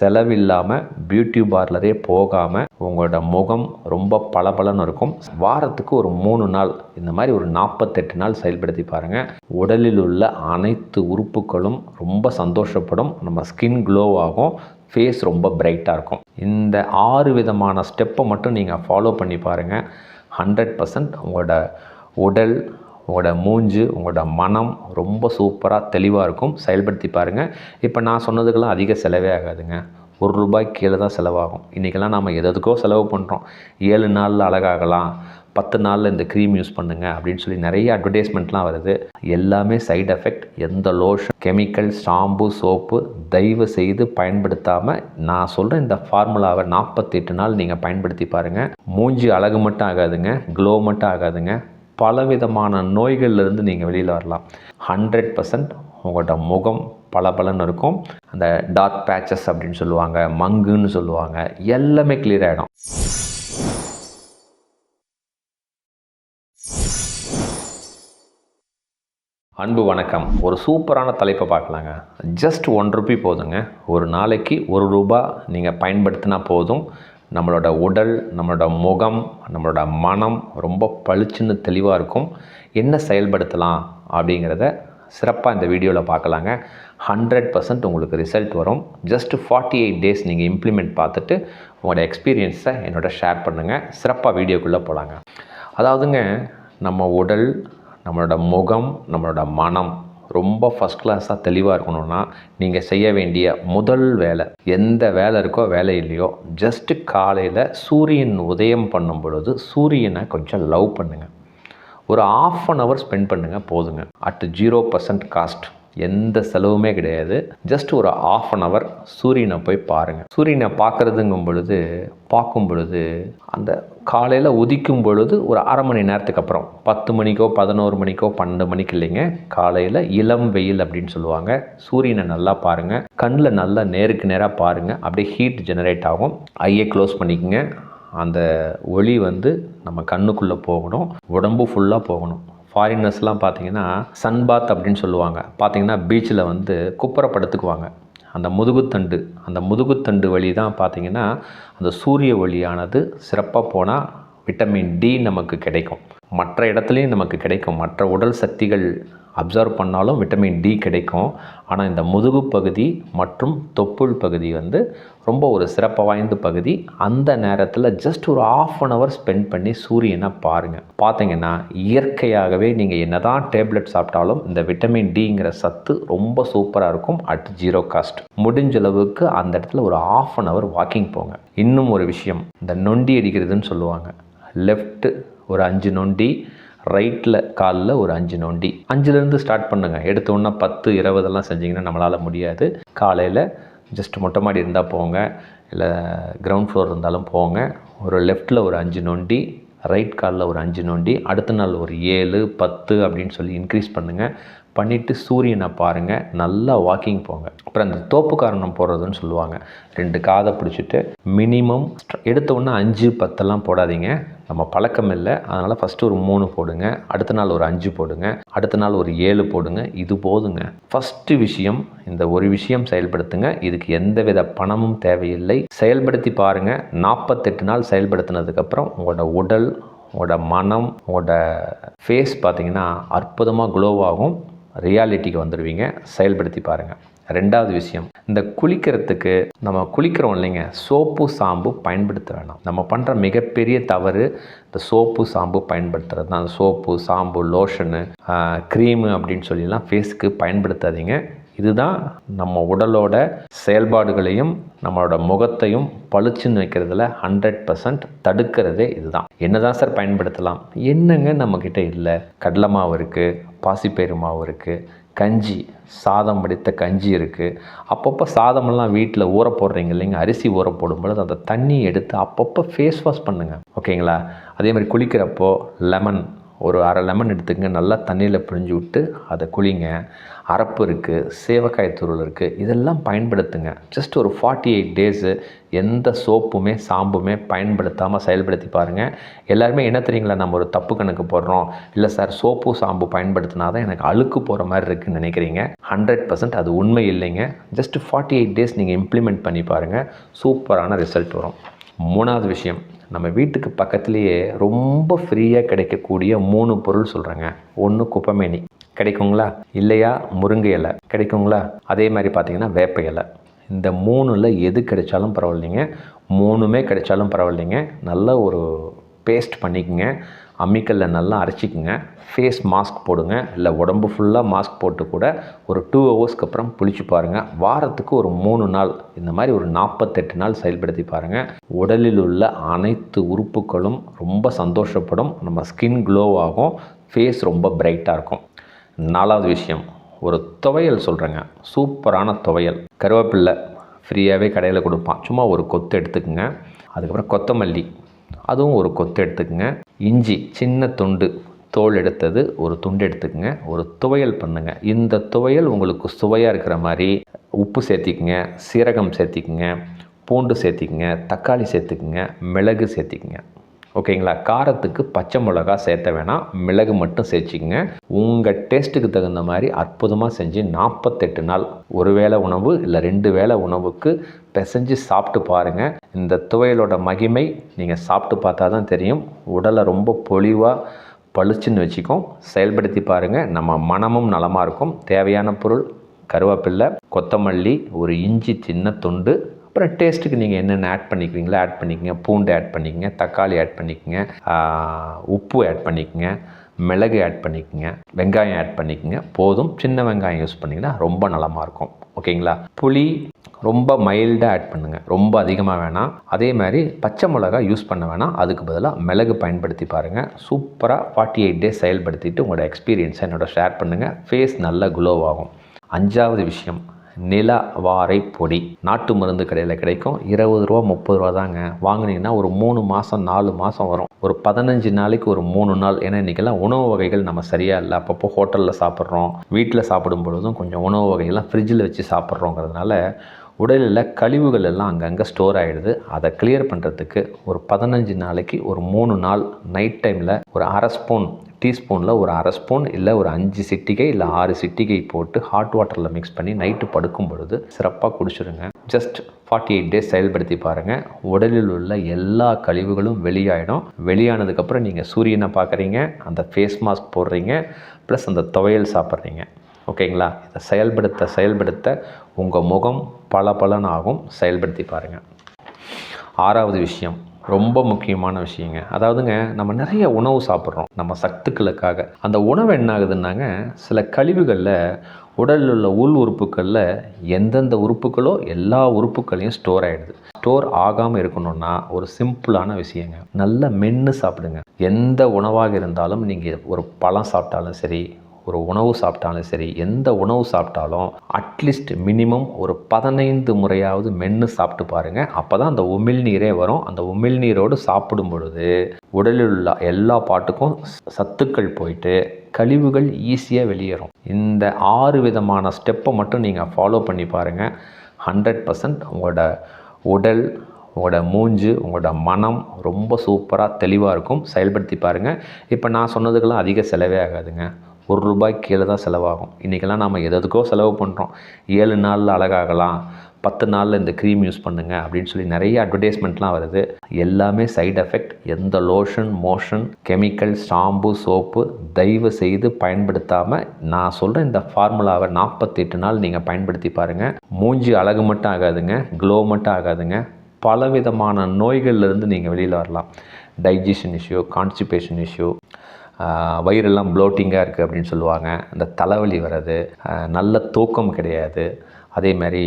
செலவில்லாமல் beauty பார்லரே போகாமல் உங்களோட முகம் ரொம்ப பளபளன்னு இருக்கும். வாரத்துக்கு ஒரு மூணு நாள் இந்த மாதிரி ஒரு நாற்பத்தெட்டு நாள் செயல்படுத்தி பாருங்கள் உடலில் உள்ள அனைத்து உறுப்புகளும் ரொம்ப சந்தோஷப்படும். நம்ம ஸ்கின் க்ளோ ஆகும் ஃபேஸ் ரொம்ப பிரைட்டாக இருக்கும். இந்த ஆறு விதமான ஸ்டெப்பை மட்டும் நீங்கள் ஃபாலோ பண்ணி பாருங்கள் ஹண்ட்ரட் பர்சன்ட் உங்களோட உடல் உங்களோட மூஞ்சு உங்களோட மனம் ரொம்ப சூப்பராக தெளிவாக இருக்கும். செயல்படுத்தி பாருங்கள் இப்போ நான் சொன்னதுக்கெல்லாம் அதிக செலவே ஆகாதுங்க. ஒரு ரூபாய் கீழே தான் செலவாகும். இன்றைக்கெல்லாம் நாம் எதுக்கோ செலவு பண்ணுறோம் ஏழு நாளில் அழகாகலாம். பத்து நாளில் இந்த க்ரீம் யூஸ் பண்ணுங்கள் அப்படின்னு சொல்லி நிறைய அட்வர்டைஸ்மெண்ட்லாம் வருது. எல்லாமே சைடு எஃபெக்ட் எந்த லோஷன் கெமிக்கல் ஷாம்பு சோப்பு தயவு செய்து பயன்படுத்தாமல் நான் சொல்கிற இந்த ஃபார்முலாவை நாற்பத்தெட்டு நாள் நீங்கள் பயன்படுத்தி பாருங்கள் மூஞ்சி அழகு மட்டும் ஆகாதுங்க. க்ளோ மட்டும் ஆகாதுங்க. பலவிதமான நோய்கள்லேருந்து நீங்கள் வெளியில் வரலாம். ஹண்ட்ரட் பர்சன்ட் உங்களோட முகம் பளபளன்னு இருக்கும். அந்த டார்க் பேச்சஸ் அப்படின்னு சொல்லுவாங்க மங்குன்னு சொல்லுவாங்க எல்லாமே கிளியர் ஆகிடும் அன்பு வணக்கம். ஒரு சூப்பரான தலைப்பை பார்க்கலாங்க. ஜஸ்ட் ஒன் ருபி போதுங்க. ஒரு நாளைக்கு ஒரு ரூபா நீங்கள் பயன்படுத்தினா போதும். நம்மளோட உடல் நம்மளோட முகம் நம்மளோட மனம் ரொம்ப பளிச்சுன்னு தெளிவாக இருக்கும். என்ன செயல்படுத்தலாம் அப்படிங்கிறத சிறப்பாக இந்த வீடியோவில் பார்க்கலாங்க. ஹண்ட்ரட் பர்சன்ட் உங்களுக்கு ரிசல்ட் வரும். ஜஸ்ட் ஃபார்ட்டி எயிட் டேஸ் நீங்கள் இம்ப்ளிமெண்ட் பார்த்துட்டு உங்களோட எக்ஸ்பீரியன்ஸை என்னோட ஷேர் பண்ணுங்கள் சிறப்பாக வீடியோக்குள்ளே போகலாங்க அதாவதுங்க நம்ம உடல் நம்மளோட முகம் நம்மளோட மனம் ரொம்ப ஃபஸ்ட் கிளாஸாக தெளிவாக இருக்கணும்னா நீங்கள் செய்ய வேண்டிய முதல் வேலை எந்த வேலை இருக்கோ வேலை இல்லையோ ஜஸ்ட்டு காலையில் சூரியன் உதயம் பண்ணும் பொழுது சூரியனை கொஞ்சம் லவ் பண்ணுங்கள் ஒரு ஆஃப் அன் ஹவர் ஸ்பெண்ட் பண்ணுங்கள் போதுங்க. அட் ஜீரோ பர்சன்ட் காஸ்ட் எந்த செலவுமே கிடையாது. ஜஸ்ட் ஒரு ஆஃப் அன் ஹவர் சூரியனை போய் பாருங்கள் சூரியனை பார்க்குறதுங்கும் பொழுது பார்க்கும் பொழுது அந்த காலையில் உதிக்கும் பொழுது ஒரு அரை மணி நேரத்துக்கு அப்புறம் பத்து மணிக்கோ பதினோரு மணிக்கோ பன்னெண்டு மணிக்கு இல்லைங்க காலையில் இளம் வெயில் அப்படின்னு சொல்லுவாங்க. சூரியனை நல்லா பாருங்கள் கண்ணில் நல்லா நேருக்கு நேராக பாருங்கள் அப்படியே ஹீட் ஜெனரேட் ஆகும். ஐயை க்ளோஸ் பண்ணிக்கோங்க. அந்த ஒளி வந்து நம்ம கண்ணுக்குள்ளே போகணும். உடம்பு ஃபுல்லாக போகணும். ஃபாரினர்ஸ்லாம் பார்த்தீங்கன்னா சன்பாத் அப்படின்னு சொல்லுவாங்க. பார்த்தீங்கன்னா பீச்சில் வந்து குப்புறப்படுத்துக்குவாங்க அந்த முதுகுத்தண்டு அந்த முதுகுத்தண்டு வழி தான் பார்த்தீங்கன்னா அந்த சூரிய ஒளியானது சிறப்பாக போனால் விட்டமின் டி நமக்கு கிடைக்கும். மற்ற இடத்துலையும் நமக்கு கிடைக்கும். மற்ற உடல் சக்திகள் அப்சர்வ் பண்ணாலும் விட்டமின் டி கிடைக்கும். ஆனால் இந்த முதுகு பகுதி மற்றும் தொப்புள் பகுதி வந்து ரொம்ப ஒரு சிறப்பு வாய்ந்த பகுதி. அந்த நேரத்தில் ஜஸ்ட் ஒரு ஆஃப் அன் ஹவர் ஸ்பெண்ட் பண்ணி சூரியனை பாருங்கள் பார்த்தீங்கன்னா இயற்கையாகவே நீங்கள் என்ன தான் டேப்லெட் சாப்பிட்டாலும் இந்த விட்டமின் டிங்கிற சத்து ரொம்ப சூப்பராக இருக்கும். At zero cost. முடிஞ்ச அளவுக்கு அந்த இடத்துல ஒரு ஆஃப் அன் ஹவர் வாக்கிங் போங்க. இன்னும் ஒரு விஷயம் இந்த நொண்டி அடிக்கிறதுன்னு சொல்லுவாங்க. லெஃப்ட்டு ஒரு அஞ்சு நொண்டி ரைட்டில் காலில் ஒரு அஞ்சு நொண்டி. அஞ்சுலேருந்து ஸ்டார்ட் பண்ணுங்கள் எடுத்தோன்னா பத்து இருபதெல்லாம் செஞ்சிங்கன்னா நம்மளால் முடியாது. காலையில் ஜஸ்ட் மொட்டை மாடி இருந்தால் போங்க. இல்லை கிரவுண்ட் ஃப்ளோர் இருந்தாலும் போங்க. ஒரு லெஃப்ட்டில் ஒரு அஞ்சு நொண்டி ரைட் காலில் ஒரு அஞ்சு நொண்டி அடுத்த நாள் ஒரு ஏழு பத்து அப்படின்னு சொல்லி இன்க்ரீஸ் பண்ணுங்கள் பண்ணிவிட்டு சூரியனை பாருங்கள் நல்லா வாக்கிங் போங்க. அப்புறம் அந்த தோப்பு காரணம் போடுறதுன்னு சொல்லுவாங்க. ரெண்டு காதை பிடிச்சிட்டு மினிமம் எடுத்தவுடனே அஞ்சு பத்தெல்லாம் போடாதீங்க. நம்ம பழக்கம் இல்லை. அதனால் ஃபஸ்ட்டு ஒரு மூணு போடுங்க. அடுத்த நாள் ஒரு அஞ்சு போடுங்க. அடுத்த நாள் ஒரு ஏழு போடுங்க. இது போதுங்க. ஃபஸ்ட்டு விஷயம் இந்த ஒரு விஷயம் செயல்படுத்துங்க. இதுக்கு எந்த வித பணமும் தேவையில்லை. செயல்படுத்தி பாருங்கள் நாற்பத்தெட்டு நாள் செயல்படுத்தினதுக்கப்புறம் உங்களோட உடல் உங்களோட மனம் உங்களோட ஃபேஸ் பார்த்தீங்கன்னா அற்புதமாக க்ளோவாகும் ரியாலிட்டிக்கு வந்துடுவீங்க செயல்படுத்தி பாருங்கள் ரெண்டாவது விஷயம் இந்த குளிக்கிறதுக்கு நம்ம குளிக்கிறோம் இல்லைங்க. சோப்பு சாம்பு பயன்படுத்த வேணாம். நம்ம பண்ணுற மிகப்பெரிய தவறு இந்த சோப்பு சாம்பு பயன்படுத்துறது தான். அந்த சோப்பு சாம்பு லோஷனு க்ரீமு அப்படின்னு சொல்லிலாம் ஃபேஸுக்கு பயன்படுத்தாதீங்க. இதுதான் நம்ம உடலோட செயல்பாடுகளையும் நம்மளோட முகத்தையும் பளிச்சுன்னு வைக்கிறதுல ஹண்ட்ரட் பர்சன்ட் தடுக்கிறதே இதுதான். என்னதான் சார் பயன்படுத்தலாம்? என்னங்க நம்மக்கிட்ட இல்லை. கடலை மாவு இருக்குது பாசிப்பயிறு மாவு இருக்குது கஞ்சி சாதம் வடித்த கஞ்சி இருக்குது அப்பப்போ சாதமெல்லாம் வீட்டில் ஊற போடுறீங்க இல்லைங்க? அரிசி ஊற போடும்பொழுது அந்த தண்ணி எடுத்து அப்பப்போ ஃபேஸ் வாஷ் பண்ணுங்கள் ஓகேங்களா அதே மாதிரி குளிக்கிறப்போ லெமன் ஒரு அரை லெமன் எடுத்துக்கங்க நல்லா தண்ணியில் பிழிஞ்சு விட்டு அதை குளிங்க. அரப்பு இருக்குது சேவக்காய் தூள் இருக்குது இதெல்லாம் பயன்படுத்துங்க. ஜஸ்ட் ஒரு ஃபார்ட்டி எயிட் டேஸு எந்த சோப்புமே சாம்புமே பயன்படுத்தாமல் செயல்படுத்தி பாருங்கள் எல்லாருமே என்ன தெரியுங்களா நம்ம ஒரு தப்பு கணக்கு போடுறோம். இல்லை சார் சோப்பு சாம்பு பயன்படுத்தினா தான் எனக்கு அழுக்கு போகிற மாதிரி இருக்குதுன்னு நினைக்கிறீங்க. ஹண்ட்ரட் பர்சன்ட் அது உண்மை இல்லைங்க. ஜஸ்ட் ஃபார்ட்டி எயிட் டேஸ் நீங்கள் இம்ப்ளிமெண்ட் பண்ணி பாருங்கள் சூப்பரான ரிசல்ட் வரும். மூணாவது விஷயம். நம்ம வீட்டுக்கு பக்கத்துலேயே ரொம்ப ஃப்ரீயாக கிடைக்கக்கூடிய மூணு பொருள் சொல்கிறேங்க ஒன்று குப்பமேனி. கிடைக்குங்களா? இல்லையா? முருங்கை இலை. கிடைக்குங்களா? அதே மாதிரி பார்த்தீங்கன்னா வேப்ப இலை. இந்த மூணில் எது கிடைச்சாலும் பரவாயில்லைங்க. மூணுமே கிடைச்சாலும் பரவாயில்லைங்க. நல்ல ஒரு பேஸ்ட் பண்ணிக்கங்க. அம்மிக்கல்ல நல்லா அரைச்சிக்கோங்க. ஃபேஸ் மாஸ்க் போடுங்க. இல்லை உடம்பு ஃபுல்லாக மாஸ்க் போட்டு கூட ஒரு டூ ஹவர்ஸ்க்கு அப்புறம் புளிச்சு பாருங்கள் வாரத்துக்கு ஒரு மூணு நாள் இந்த மாதிரி ஒரு நாற்பத்தெட்டு நாள் செயல்படுத்தி பாருங்கள் உடலில் உள்ள அனைத்து உறுப்புகளும் ரொம்ப சந்தோஷப்படும். நம்ம ஸ்கின் க்ளோ ஆகும். ஃபேஸ் ரொம்ப பிரைட்டாக இருக்கும். நாலாவது விஷயம் ஒரு துவையல் சொல்கிறேங்க சூப்பரான துவையல். கருவேப்பில்லை ஃப்ரீயாகவே கடையில் கொடுப்பான். சும்மா ஒரு கொத்து எடுத்துக்கோங்க. அதுக்கப்புறம் கொத்தமல்லி. அதுவும் ஒரு கொத்து எடுத்துக்கோங்க. இஞ்சி சின்ன துண்டு தோல் எடுத்தது ஒரு துண்டு எடுத்துக்கோங்க. ஒரு துவையல் பண்ணுங்க. இந்த துவையல் உங்களுக்கு சுவையாக இருக்கிற மாதிரி உப்பு சேர்த்திக்கங்க சீரகம் சேர்த்திக்கங்க பூண்டு சேர்த்திக்கங்க தக்காளி சேர்த்துக்குங்க மிளகு சேர்த்திக்கங்க. ஓகேங்களா? காரத்துக்கு பச்சை மிளகா சேர்த்த வேணாம். மிளகு மட்டும் சேர்த்திக்கங்க. உங்கள் டேஸ்ட்டுக்கு தகுந்த மாதிரி அற்புதமாக செஞ்சு நாற்பத்தெட்டு நாள் ஒரு வேளை உணவு இல்லை ரெண்டு வேளை உணவுக்கு பிசைஞ்சு சாப்பிட்டு பாருங்கள் இந்த துவையலோட மகிமை நீங்கள் சாப்பிட்டு பார்த்தா தான் தெரியும். உடலை ரொம்ப பொலிவாக பளிச்சுன்னு வச்சுக்கும் செயல்படுத்தி பாருங்கள் நம்ம மனமும் நலமாக இருக்கும். தேவையான பொருள் கருவேப்பில்லை கொத்தமல்லி ஒரு இஞ்சி சின்ன துண்டு அப்புறம் டேஸ்ட்டுக்கு நீங்கள் என்னென்ன ஆட் பண்ணிக்கிறீங்களோ ஆட் பண்ணிக்கங்க. பூண்டு ஆட் பண்ணிக்கங்க. தக்காளி ஆட் பண்ணிக்கங்க. உப்பு ஆட் பண்ணிக்கங்க. மிளகு ஆட் பண்ணிக்கோங்க. வெங்காயம் ஆட் பண்ணிக்கோங்க. போதும். சின்ன வெங்காயம் யூஸ் பண்ணிங்கன்னா ரொம்ப நலமாக இருக்கும். ஓகேங்களா? புளி ரொம்ப மைல்டாக ஆட் பண்ணுங்கள் ரொம்ப அதிகமாக வேணாம். அதே மாதிரி பச்சை மிளகா யூஸ் பண்ண வேணாம். அதுக்கு பதிலாக மிளகு பயன்படுத்தி பாருங்கள் சூப்பராக ஃபார்ட்டி எயிட் டேஸ் செயல்படுத்திட்டு உங்களோட எக்ஸ்பீரியன்ஸை என்னோட ஷேர் பண்ணுங்கள் ஃபேஸ் நல்லா க்ளோ ஆகும். அஞ்சாவது விஷயம். நிலவாரை பொடி. நாட்டு மருந்து கடையில் கிடைக்கும். இருபது ரூபா முப்பது ரூபா தாங்க. வாங்குனீங்கன்னா ஒரு மூணு மாதம் நாலு மாதம் வரும். ஒரு பதினஞ்சு நாளைக்கு ஒரு மூணு நாள். ஏன்னா இன்றைக்கெல்லாம் உணவு வகைகள் நம்ம சரியாக இல்லை. அப்பப்போ ஹோட்டலில் சாப்பிட்றோம். வீட்டில் சாப்பிடும் பொழுதும் கொஞ்சம் உணவு வகைகள்லாம் ஃப்ரிட்ஜில் வச்சு சாப்பிட்றோங்கிறதுனால உடலில் கழிவுகள் எல்லாம் அங்கங்கே ஸ்டோர் ஆகிடுது. அதை கிளியர் பண்ணுறதுக்கு ஒரு பதினஞ்சு நாளைக்கு ஒரு மூணு நாள் நைட் டைமில் ஒரு அரை ஸ்பூன் டீஸ்பூனில் ஒரு அரை ஸ்பூன் இல்லை ஒரு அஞ்சு சிட்டிகை இல்லை ஆறு சிட்டிகை போட்டு ஹாட் வாட்டரில் மிக்ஸ் பண்ணி நைட்டு படுக்கும் பொழுது சிறப்பாக குடிச்சிடுங்க ஜஸ்ட் ஃபார்ட்டி எயிட் டேஸ் செயல்படுத்தி பாருங்கள் உடலில் உள்ள எல்லா கழிவுகளும் வெளியாயிடும். வெளியானதுக்கப்புறம் நீங்கள் சூரியனை பார்க்குறீங்க அந்த ஃபேஸ் மாஸ்க் போடுறீங்க ப்ளஸ் அந்த துவையல் சாப்பிட்றீங்க. ஓகேங்களா? இதை செயல்படுத்த செயல்படுத்த உங்கள் முகம் பல பலனாகும் செயல்படுத்தி பாருங்கள் ஆறாவது விஷயம் ரொம்ப முக்கியமான விஷயங்க. அதாவதுங்க நம்ம நிறைய உணவு சாப்பிட்றோம் நம்ம சத்துக்களுக்காக. அந்த உணவு என்ன ஆகுதுன்னாங்க சில கழிவுகளில் உடலில் உள்ள உள் உறுப்புகளில் எந்தெந்த உறுப்புகளோ எல்லா உறுப்புகளையும் ஸ்டோர் ஆகிடுது ஸ்டோர் ஆகாமல் இருக்கணும்னா ஒரு சிம்பிளான விஷயங்க. நல்ல மென்று சாப்பிடுங்க. எந்த உணவாக இருந்தாலும் நீங்கள் ஒரு பழம் சாப்பிட்டாலும் சரி ஒரு உணவு சாப்பிட்டாலும் சரி எந்த உணவு சாப்பிட்டாலும் அட்லீஸ்ட் மினிமம் ஒரு பதினைந்து முறையாவது மென்று சாப்பிட்டு பாருங்கள் அப்போ தான் அந்த உமிழ்நீரே வரும். அந்த உமிழ்நீரோடு சாப்பிடும் பொழுது உடலில் உள்ள எல்லா பாட்டுக்கும் சத்துக்கள் போயிட்டு கழிவுகள் ஈஸியாக வெளியேறும். இந்த ஆறு விதமான ஸ்டெப்பை மட்டும் நீங்கள் ஃபாலோ பண்ணி பாருங்கள் ஹண்ட்ரட் பர்சன்ட் உங்களோட உடல் உங்களோட மூஞ்சு உங்களோட மனம் ரொம்ப சூப்பராக தெளிவாக இருக்கும். செயல்படுத்தி பாருங்கள் இப்போ நான் சொன்னதுக்கெல்லாம் அதிக செலவே ஆகாதுங்க. ஒரு ரூபாய் கீழே தான் செலவாகும். இன்றைக்கெல்லாம் நாம் எதுக்கோ செலவு பண்ணுறோம் ஏழு நாளில் அழகாகலாம். பத்து நாளில் இந்த க்ரீம் யூஸ் பண்ணுங்கள் அப்படின்னு சொல்லி நிறைய அட்வர்டைஸ்மெண்ட்லாம் வருது. எல்லாமே சைடு எஃபெக்ட் எந்த lotion motion chemical shampoo soap தயவு செய்து பயன்படுத்தாமல் நான் சொல்கிற இந்த ஃபார்முலாவை நாற்பத்தெட்டு நாள் நீங்கள் பயன்படுத்தி பாருங்கள் மூஞ்சி அழகு மட்டும் ஆகாதுங்க. க்ளோ மட்டும் ஆகாதுங்க. பலவிதமான நோய்கள்லேருந்து நீங்கள் வெளியில் வரலாம். டைஜஷன் இஷ்யூ கான்ஸ்டிபேஷன் இஷ்யூ வயிறெல்லாம் ப்ளோட்டிங்காக இருக்குது அப்படின்னு சொல்லுவாங்க. அந்த தலைவலி வர்றது நல்ல தூக்கம் கிடையாது. அதே மாதிரி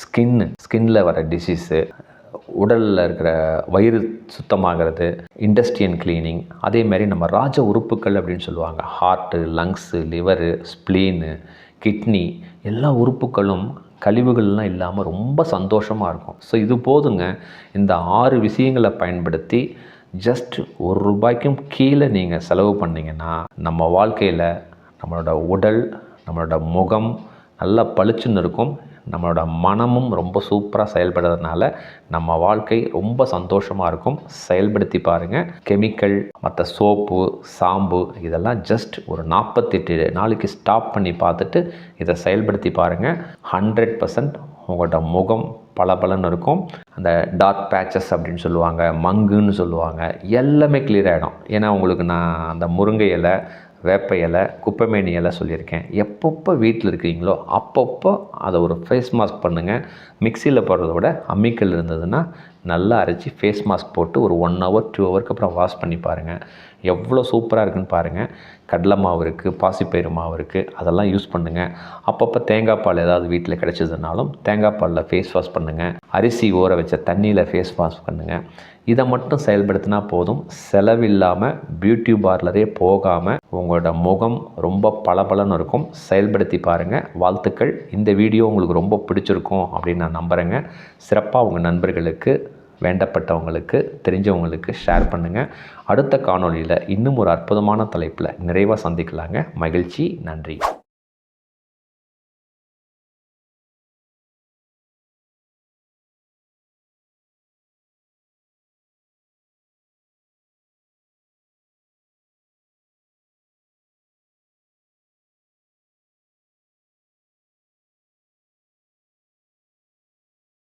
ஸ்கின்னு ஸ்கின்னில் வர டிசீஸு உடலில் இருக்கிற வயிறு சுத்தமாகிறது இண்டஸ்ட்ரியன் கிளீனிங் அதே மாதிரி நம்ம ராஜ உறுப்புகள் அப்படின்னு சொல்லுவாங்க. Heart lungs liver spleen kidney எல்லா உறுப்புகளும் கழிவுகள்லாம் இல்லாமல் ரொம்ப சந்தோஷமாக இருக்கும். ஸோ இது போதுங்க. இந்த ஆறு விஷயங்களை பயன்படுத்தி ஜஸ்ட் ஒரு ரூபாய்க்கும் கீழே நீங்கள் செலவு பண்ணீங்கன்னா நம்ம வாழ்க்கையில் நம்மளோட உடல் நம்மளோட முகம் நல்லா பளிச்சுன்னு இருக்கும். நம்மளோட மனமும் ரொம்ப சூப்பராக செயல்படுறதுனால நம்ம வாழ்க்கை ரொம்ப சந்தோஷமாக இருக்கும். செயல்படுத்தி பாருங்கள் கெமிக்கல் மற்ற சோப்பு சாம்பு இதெல்லாம் ஜஸ்ட் ஒரு நாற்பத்தெட்டு நாளைக்கு ஸ்டாப் பண்ணி பார்த்துட்டு இதை செயல்படுத்தி பாருங்கள் ஹண்ட்ரட் பர்சன்ட் உங்களோட முகம் பளபளன்னு இருக்கும். அந்த டார்க் பேச்சஸ் அப்படின்னு சொல்லுவாங்க மங்குன்னு சொல்லுவாங்க எல்லாமே கிளியர் ஆகிடும் ஏன்னா உங்களுக்கு நான் அந்த முருங்கை இலை வேப்ப இலை குப்பைமேனி இலை சொல்லியிருக்கேன். எப்பப்போ வீட்டில் இருக்கிறீங்களோ அப்பப்போ அதை ஒரு ஃபேஸ் மாஸ்க் பண்ணுங்கள் மிக்சியில் போடுறத விட அம்மிக்கல் இருந்ததுன்னா நல்லா அரைச்சி ஃபேஸ் மாஸ்க் போட்டு ஒரு ஒன் ஹவர் டூ ஹவருக்கு அப்புறம் வாஷ் பண்ணி பாருங்கள் எவ்வளோ சூப்பராக இருக்குன்னு பாருங்கள் கடலை மாவு இருக்குது பாசிப்பயிறு மாவு இருக்குது அதெல்லாம் யூஸ் பண்ணுங்கள் அப்பப்போ தேங்காய் பால் ஏதாவது வீட்டில் கிடைச்சதுனாலும் தேங்காய் பாலில் ஃபேஸ் வாஷ் பண்ணுங்கள் அரிசி ஊற வச்ச தண்ணியில் ஃபேஸ் வாஷ் பண்ணுங்கள் இதை மட்டும் செயல்படுத்தினா போதும். செலவில்லாமல் பியூட்டி பார்லரே போகாமல் உங்களோட முகம் ரொம்ப பளபளன்னு இருக்கும். செயல்படுத்தி பாருங்கள் வாழ்த்துக்கள். இந்த வீடியோ உங்களுக்கு ரொம்ப பிடிச்சிருக்கும் அப்படின்னு நான் நம்புகிறேங்க சிறப்பாக உங்கள் நண்பர்களுக்கு வேண்டப்பட்டவங்களுக்கு தெரிஞ்சவங்களுக்கு ஷேர் பண்ணுங்கள் அடுத்த காணொளியில் இன்னும் ஒரு அற்புதமான தலைப்பில் நிறைவாக சந்திக்கலாங்க. மகிழ்ச்சி நன்றி.